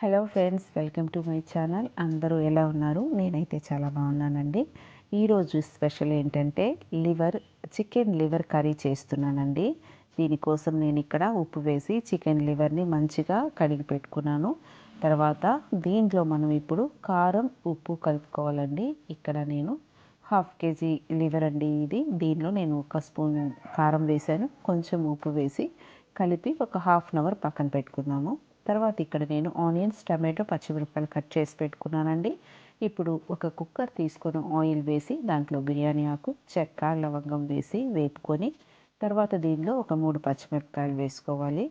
Hello friends welcome to my channel. అందరూ ఎలా ఉన్నారు? నేనైతే చాలా బాగున్నానండి. ఈరోజు స్పెషల్ ఏంటంటే లివర్ చికెన్ లివర్ కర్రీ చేస్తున్నానండి. దీనికోసం నేను ఇక్కడ ఉప్పు వేసి చికెన్ లివర్ని మంచిగా కడిగి పెట్టుకున్నాను. తర్వాత దీంట్లో మనం ఇప్పుడు కారం ఉప్పు కలుపుకోవాలండి. ఇక్కడ నేను హాఫ్ కేజీ లివర్ అండి ఇది. దీనిలో నేను ఒక స్పూన్ కారం వేసాను కొంచెం ఉప్పు వేసి కలిపి ఒక హాఫ్ అన్ అవర్ పక్కన పెట్టుకున్నాము తర్వాత ఇక్కడ నేను ఆనియన్స్ టమాటో పచ్చిమిరపకాయలు కట్ చేసి పెట్టుకున్నానండి. ఇప్పుడు ఒక కుక్కర్ తీసుకొని ఆయిల్ వేసి దాంట్లో బిర్యానీ ఆకు చెక్క లవంగం వేసి వేపుకొని తర్వాత దీనిలో ఒక మూడు పచ్చిమిరపకాయలు వేసుకోవాలి.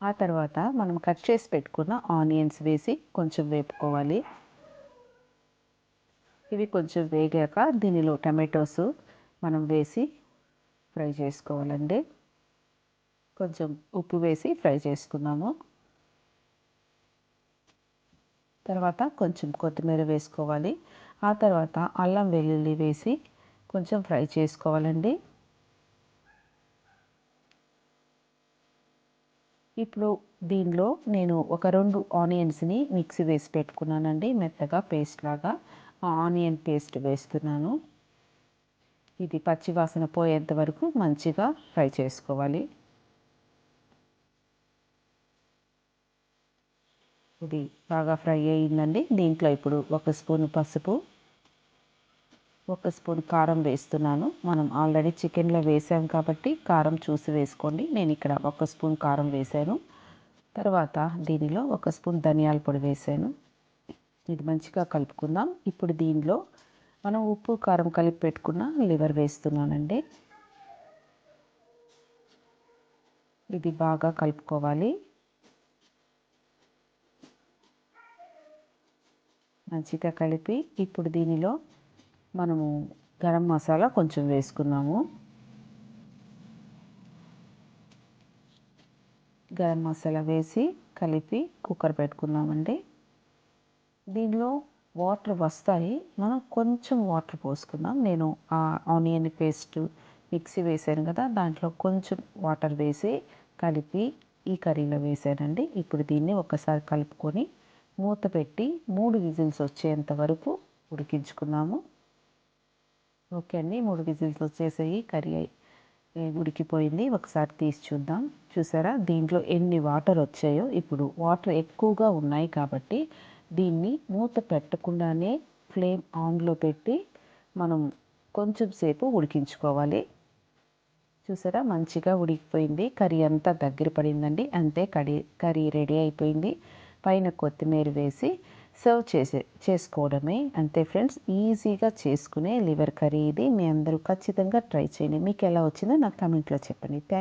ఆ తర్వాత మనం కట్ చేసి పెట్టుకున్న ఆనియన్స్ వేసి కొంచెం వేపుకోవాలి. ఇవి కొంచెం వేగాక దీనిలో టమాటోస్ మనం వేసి ఫ్రై చేసుకోవాలండి. కొంచెం ఉప్పు వేసి ఫ్రై చేసుకున్నాము తర్వాత కొంచెం కొత్తిమీర వేసుకోవాలి. ఆ తర్వాత అల్లం వెల్లుల్లి వేసి కొంచెం ఫ్రై చేసుకోవాలండి. ఇప్పుడు దీనిలో నేను ఒక రెండు ఆనియన్స్ని మిక్సీ వేసి పెట్టుకున్నానండి. మెత్తగా పేస్ట్ లాగా ఆనియన్ పేస్ట్ వేస్తున్నాను. ఇది పచ్చివాసన పోయేంత వరకు మంచిగా ఫ్రై చేసుకోవాలి. ఇది బాగా ఫ్రై అయ్యిందండి దీంట్లో ఇప్పుడు ఒక స్పూన్ పసుపు ఒక స్పూన్ కారం వేస్తున్నాను. మనం ఆల్రెడీ చికెన్లో వేసాం కాబట్టి కారం చూసి వేసుకోండి. నేను ఇక్కడ ఒక స్పూన్ కారం వేసాను. తర్వాత దీనిలో ఒక స్పూన్ ధనియాల పొడి వేసాను. ఇది మంచిగా కలుపుకుందాం. ఇప్పుడు దీనిలో మనం ఉప్పు కారం కలిపి పెట్టుకున్న లివర్ వేస్తున్నానండి. ఇది బాగా కలుపుకోవాలి. మంచిగా కలిపి ఇప్పుడు దీనిలో మనము గరం మసాలా కొంచెం వేసుకున్నాము గరం మసాలా వేసి కలిపి కుక్కర్ పెట్టుకున్నామండి దీనిలో వాటర్ వస్తాయి. మనం కొంచెం వాటర్ పోసుకుందాం. నేను ఆ ఆనియన్ పేస్ట్ మిక్సీ వేసాను కదా దాంట్లో కొంచెం వాటర్ వేసి కలిపి ఈ కర్రీలో వేసానండి. ఇప్పుడు దీన్ని ఒకసారి కలుపుకొని మూత పెట్టి మూడు విజిల్స్ వచ్చేంత వరకు ఉడికించుకున్నాము. ఓకే అండి మూడు విజిల్స్ వచ్చేసాయి కర్రీ ఉడికిపోయింది. ఒకసారి తీసి చూద్దాం. చూసారా దీంట్లో ఎన్ని వాటర్ వచ్చాయో. ఇప్పుడు వాటర్ ఎక్కువగా ఉన్నాయి కాబట్టి దీన్ని మూత పెట్టకుండానే ఫ్లేమ్ ఆన్లో పెట్టి మనం కొంచెం సేపు ఉడికించుకోవాలి. చూసారా మంచిగా ఉడికిపోయింది. కర్రీ అంతా దగ్గర పడిందండి. అంతే కర్రీ కర్రీ రెడీ అయిపోయింది. పైన కొత్తిమీర వేసి సర్వ్ చేసే చేసుకోవడమే. అంతే ఫ్రెండ్స్ ఈజీగా చేసుకునే లివర్ కర్రీ ఇది. మీ అందరూ ఖచ్చితంగా ట్రై చేయండి. మీకు ఎలా వచ్చిందో నాకు కమెంట్లో చెప్పండి. థ్యాంక్